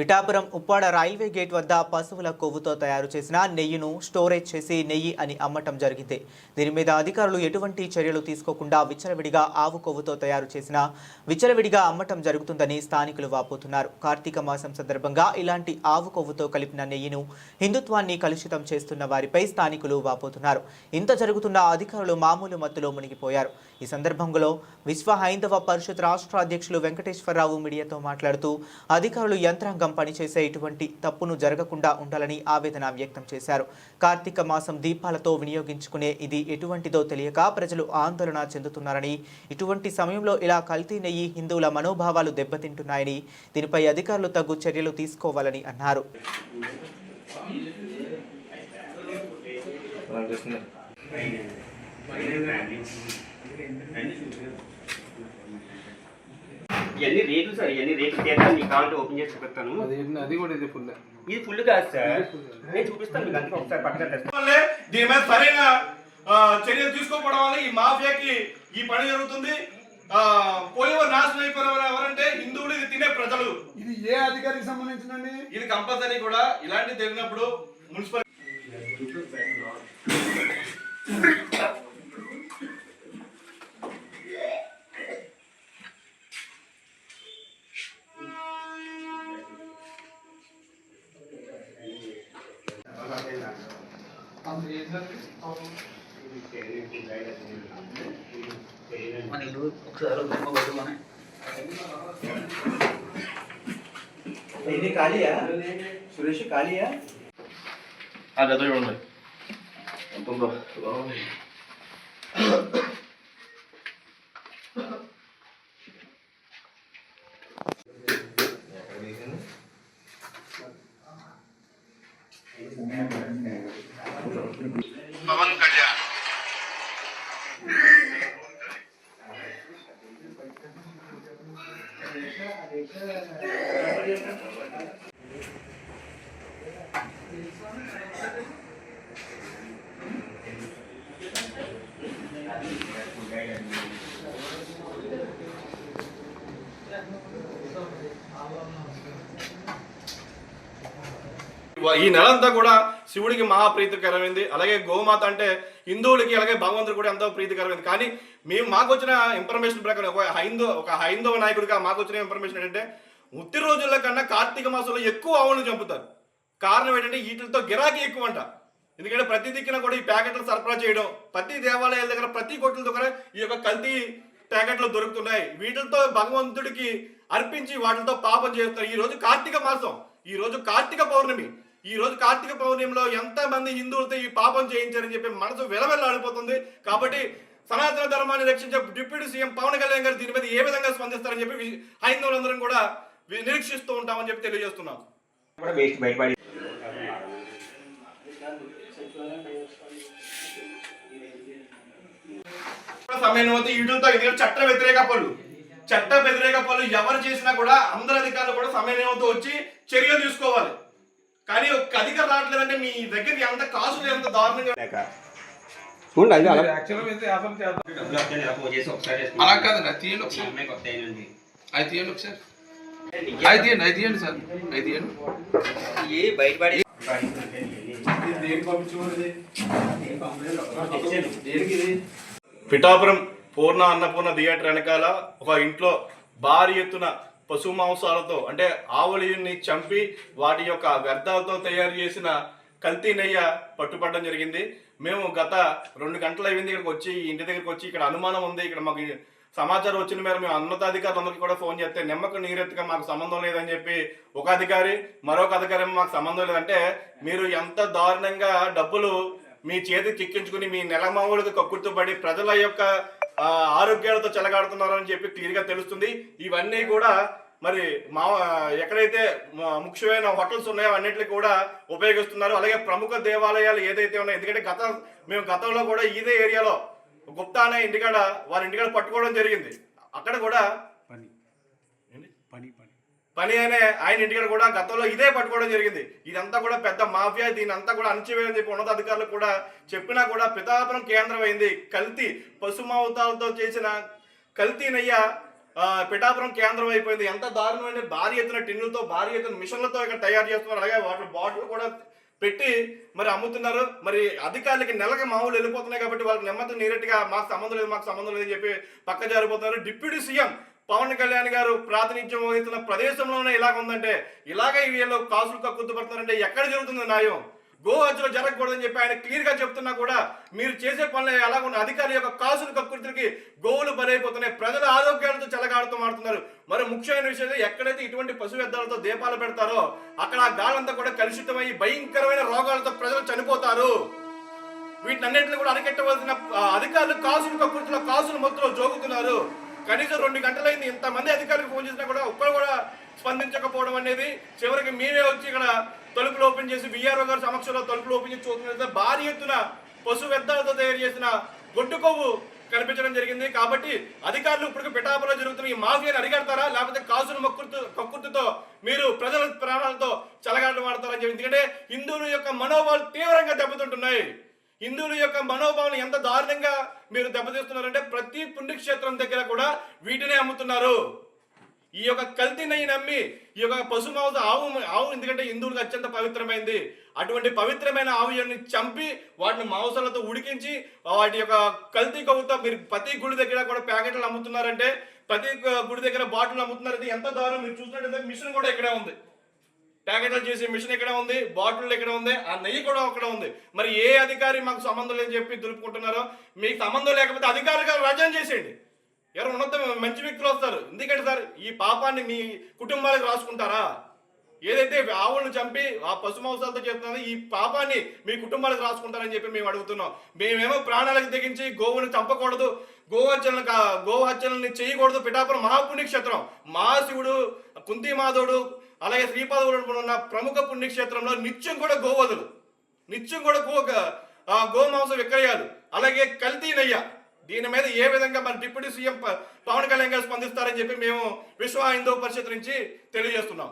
Pithapuram Uppada railway gate వద్ద పశువుల కొవ్వుతో తయారు చేసిన నెయ్యిను స్టోరేజ్ చేసి నెయ్యి అని అమ్మటం జరిగింది. దీని మీద అధికారులు ఎటువంటి చర్యలు తీసుకోకుండా విచ్చలవిడిగా ఆవు కొవ్వుతో తయారు చేసిన విచ్చలవిడిగా అమ్మటం జరుగుతుందని స్థానికులు వాపోతున్నారు. కార్తీక మాసం సందర్భంగా ఇలాంటి ఆవు కొవ్వుతో కలిపిన నెయ్యిను హిందుత్వాన్ని కలుషితం చేస్తున్న వారిపై స్థానికులు వాపోతున్నారు. ఇంత జరుగుతున్న అధికారులు మామూలు మత్తులో మునిగిపోయారు. ఈ సందర్భంలో విశ్వ హైందవ పరిషత్ రాష్ట్ర అధ్యక్షులు వెంకటేశ్వరరావు మీడియాతో మాట్లాడుతూ అధికారులు యంత్రాంగం పనిచేసే ఇటువంటి తప్పును జరగకుండా ఉండాలని ఆవేదన వ్యక్తం చేశారు. కార్తీక మాసం దీపాలతో వినియోగించుకునే ఇది ఎటువంటిదో తెలియక ప్రజలు ఆందోళన చెందుతున్నారని ఇటువంటి సమయంలో ఇలా కల్తీ నెయ్యి హిందువుల మనోభావాలు దెబ్బతింటున్నాయని దీనిపై అధికారులు తగు చర్యలు తీసుకోవాలని అన్నారు. ఇవన్నీ రేట్లు సార్ ఇవన్నీ రేట్లు తీర్థం మీకు కావాలంటే ఓపెన్ చేసి చూపిస్తాను. అది అది కూడా ఇది ఫుల్ ఇది ఫుల్ కాదు సార్. నేను చూపిస్తాను మీకు అందుకే ఒకసారి పక్కన దీని మీద సరైన చర్యలు తీసుకోకపోవడం వల్ల ఈ మాఫియాకి ఈ పని జరుగుతుంది. ఆ, పోయేవారు నాశనం అయిపోయినవారు ఎవరంటే హిందువులు ఇది తినే ప్రజలు. ఇది ఏ అధికారికి సంబంధించిందండి? ఇది కంపల్సరీ కూడా. ఇలాంటి జరిగినప్పుడు మున్సిపల్ ఇది ఖాళీయా సురేష్ ఖాళీయా అది అదే ఉన్నాయి పవన్ కళ్యాణ్. ఈ నెలంతా కూడా శివుడికి మహా ప్రీతికరమైంది అలాగే గోమాత అంటే హిందువులకి అలాగే భగవంతుడు కూడా ఎంతో ప్రీతికరమైంది. కానీ మేము మాకు వచ్చిన ఇన్ఫర్మేషన్ ప్రకారం ఒక హైందవ ఒక హైందవ నాయకుడిగా మాకు వచ్చిన ఇన్ఫర్మేషన్ ఏంటంటే ఉత్తి రోజుల కన్నా కార్తీక మాసంలో ఎక్కువ ఆవులను చంపుతారు. కారణం ఏంటంటే వీటితో గిరాకీ ఎక్కువ అంట ఎందుకంటే ప్రతి దిక్కున కూడా ఈ ప్యాకెట్లు సరఫరా చేయడం ప్రతి దేవాలయాల దగ్గర ప్రతి కొట్ల దగ్గర ఈ యొక్క కల్తీ ప్యాకెట్లు దొరుకుతున్నాయి. వీటితో భగవంతుడికి అర్పించి వాటితో పాపం చేస్తారు ఈ రోజు కార్తీక మాసం. ఈ రోజు కార్తీక పౌర్ణమి. ఈ రోజు కార్తీక పౌర్ణమిలో ఎంత మంది హిందువులతో ఈ పాపం చేయించారని చెప్పి మనసు వెలవెల్లాడిపోతుంది. కాబట్టి సనాతన ధర్మాన్ని రక్షించే డిప్యూటీ సీఎం పవన్ కళ్యాణ్ గారు దీని మీద ఏ విధంగా స్పందిస్తారని చెప్పి హైందవులందరం కూడా నిరీక్షిస్తూ ఉంటామని చెప్పి తెలియజేస్తున్నాం. సమయం వీటితో ఇది చట్ట వ్యతిరేక పనులు. చట్ట వ్యతిరేక పనులు ఎవరు చేసినా కూడా అందరు అధికారులు కూడా సమయం వచ్చి చర్యలు తీసుకోవాలి. కానీ ఒక అధికారం రావట్లేదంటే మీ దగ్గరికి ఎంత కాసులు ఎంత దారుణంగా చూడండి అది అలా అది తీయండి ఒకసారి. అమ్మాయి కొత్త అయినండి. అది తీయండి ఒకసారి. అది తీయండి అది తీయండి సార్. అది తీయండి. ఏ బయటపడి దేనికి పంపించకూడదు తెచ్చాను. దేనికి ఇది పిఠాపురం పూర్ణ అన్నపూర్ణ థియేటర్ వెనకాల ఒక ఇంట్లో భారీ ఎత్తున పశు మాంసాలతో అంటే ఆవులని చంపి వాటి యొక్క వ్యర్థాలతో తయారు చేసిన కల్తీ నెయ్య పట్టుపడడం జరిగింది. మేము గత రెండు గంటలు అయింది ఇక్కడికి వచ్చి ఇంటి దగ్గరికి వచ్చి ఇక్కడ అనుమానం ఉంది. ఇక్కడ మాకు సమాచారం వచ్చిన మేర మేము ఉన్నతాధికారులందరికీ కూడా ఫోన్ చేస్తే నిమ్మకు నీరెత్తుగా మాకు సంబంధం లేదని చెప్పి ఒక అధికారి మరొక అధికారి మాకు సంబంధం లేదంటే మీరు ఎంత దారుణంగా డబ్బులు మీ చేతి చిక్కించుకుని మీ నెలమావులకు కక్కుర్తూ పడి ప్రజల యొక్క ఆరోగ్యాలతో చెలగాడుతున్నారని చెప్పి క్లియర్గా తెలుస్తుంది. ఇవన్నీ కూడా మరి మా ఎక్కడైతే ముఖ్యమైన హోటల్స్ ఉన్నాయో అన్నిటిని కూడా ఉపయోగిస్తున్నారు. అలాగే ప్రముఖ దేవాలయాలు ఏదైతే ఉన్నాయో ఎందుకంటే గత మేము గతంలో కూడా ఇదే ఏరియాలో గుప్తా అనే ఇంటికాడ వారి ఇంటికాడ పట్టుకోవడం జరిగింది. అక్కడ కూడా ఏంటి? పని అనే ఆయన ఇంటికాడ కూడా గతంలో ఇదే పట్టుకోవడం జరిగింది. ఇదంతా కూడా పెద్ద మాఫియా దీని అంతా కూడా అణచివేయని చెప్పి ఉన్నతాధికారులు కూడా చెప్పినా కూడా పితాపురం కేంద్రం అయింది కల్తీ పశుమావతాలతో చేసిన కల్తీ నెయ్య పిఠాపురం కేంద్రం అయిపోయింది. ఎంత దారుణమైన భారీ ఎత్తున టిన్నులతో భారీ ఎత్తున మిషన్లతో ఇక్కడ తయారు చేస్తున్నారు. అలాగే వాటర్ బాటిల్ కూడా పెట్టి మరి అమ్ముతున్నారు. మరి అధికారులకి నెలకి మామూలు వెళ్ళిపోతున్నాయి కాబట్టి వాళ్ళకి నెమ్మది నీరెట్గా మాకు సంబంధం లేదు మాకు సంబంధం లేదని చెప్పి పక్క జారిపోతున్నారు. డిప్యూటీ సీఎం పవన్ కళ్యాణ్ గారు ప్రాతినిధ్యం వహిస్తున్న ప్రదేశంలోనే ఇలాగ ఉందంటే ఇలాగే వీళ్ళు కాసులు కక్కుతూ పడుతున్నారంటే ఎక్కడ జరుగుతుంది న్యాయం? గోహత్యలో జరగకూడదని చెప్పి ఆయన క్లియర్గా చెప్తున్నా కూడా మీరు చేసే పనులు ఎలా ఉన్న అధికారుల యొక్క కాసులు కక్కుర్తికి గోవులు బలైపోతున్నాయి. ప్రజల ఆరోగ్యాలతో చెలగాడుతూ మాడుతున్నారు మరి ముఖ్యమైన విషయం ఎక్కడైతే ఇటువంటి పశు వ్యర్థాలతో దీపాలు పెడతారో అక్కడ ఆ గాలంతా కూడా కలుషితమై భయంకరమైన రోగాలతో ప్రజలు చనిపోతారు. వీటినన్నింటిని కూడా అరికెట్టవలసిన అధికారులు కాసులు కక్కుర్తిలో కాసులు మొత్తంలో జోగుతున్నారు. కనీసం రెండు గంటలైంది ఇంతమంది అధికారులకు ఫోన్ చేసినా కూడా ఒక్కరు కూడా స్పందించకపోవడం అనేది చివరికి మేమే వచ్చి ఇక్కడ తలుపులు ఓపెన్ చేసి విఆర్ఓ గారి సమక్షంలో తలుపులు ఓపెన్ చేసి చూస్తున్నట్లయితే భారీ ఎత్తున పశు వ్యర్థాలతో తయారు చేసిన గొడ్డు కొవ్వు కనిపించడం జరిగింది. కాబట్టి అధికారులు ఇప్పుడు పిఠాపులో జరుగుతున్న ఈ మాఫియాని అరిగడతారా లేకపోతే కాసులు మొక్కుతూ కక్కుర్తితో మీరు ప్రజల ప్రాణాలతో చలగాటం ఆడతారని చెప్పి. ఎందుకంటే హిందువుల యొక్క మనోభావాలు తీవ్రంగా దెబ్బతింటున్నాయి. హిందువుల యొక్క మనోభావాలు ఎంత దారుణంగా మీరు దెబ్బతీస్తున్నారంటే ప్రతి పుణ్యక్షేత్రం దగ్గర కూడా వీటినే అమ్ముతున్నారు. ఈ యొక్క కల్తీ నెయ్యి నమ్మి ఈ యొక్క పశు ఆవు ఆవు ఎందుకంటే హిందువులకు అత్యంత పవిత్రమైంది. అటువంటి పవిత్రమైన ఆవుని చంపి వాటిని మాంసాలతో ఉడికించి వాటి యొక్క కల్తీ కొవ్వుతో మీరు ప్రతి గుడి దగ్గర కూడా ప్యాకెట్లు అమ్ముతున్నారంటే ప్రతి గుడి దగ్గర బాటిల్ అమ్ముతున్నారు. ఎంత దారుణం. మీరు చూసినట్టయితే మిషన్ కూడా ఇక్కడే ఉంది. ప్యాకెట్లు చేసే మిషన్ ఇక్కడ ఉంది బాటిల్ ఇక్కడ ఉంది ఆ నెయ్యి కూడా అక్కడ ఉంది. మరి ఏ అధికారి మాకు సంబంధం లేదని చెప్పి దులుపుకుంటున్నారో మీకు సంబంధం లేకపోతే అధికారులుగా రజం చేసేయండి. ఎవరు ఉన్నంత మంచి వ్యక్తులు వస్తారు. ఎందుకంటే సార్ ఈ పాపాన్ని మీ కుటుంబాలకు రాసుకుంటారా? ఏదైతే ఆవులను చంపి ఆ పశు మాంసాలతో చేస్తున్నదో ఈ పాపాన్ని మీ కుటుంబాలకు రాసుకుంటారని చెప్పి మేము అడుగుతున్నాం. మేమేమో ప్రాణాలకు తెగించి గోవుని చంపకూడదు గోహత్యలను కా- గోహత్యలని చేయకూడదు. పిఠాపురం మహాపుణ్యక్షేత్రం. మహాశివుడు కుంతిమాధవుడు అలాగే శ్రీపాదవుడు ఉన్న ప్రముఖ పుణ్యక్షేత్రంలో నిత్యం కూడా గోవదులు నిత్యం కూడా గో ఆ విక్రయాలు. అలాగే కల్తీ నెయ్య. దీని మీద ఏ విధంగా మన డిప్యూటీ సీఎం పవన్ కళ్యాణ్ గారు స్పందిస్తారని చెప్పి మేము విశ్వ హిందూ పరిషత్ నుంచి తెలియజేస్తున్నాం.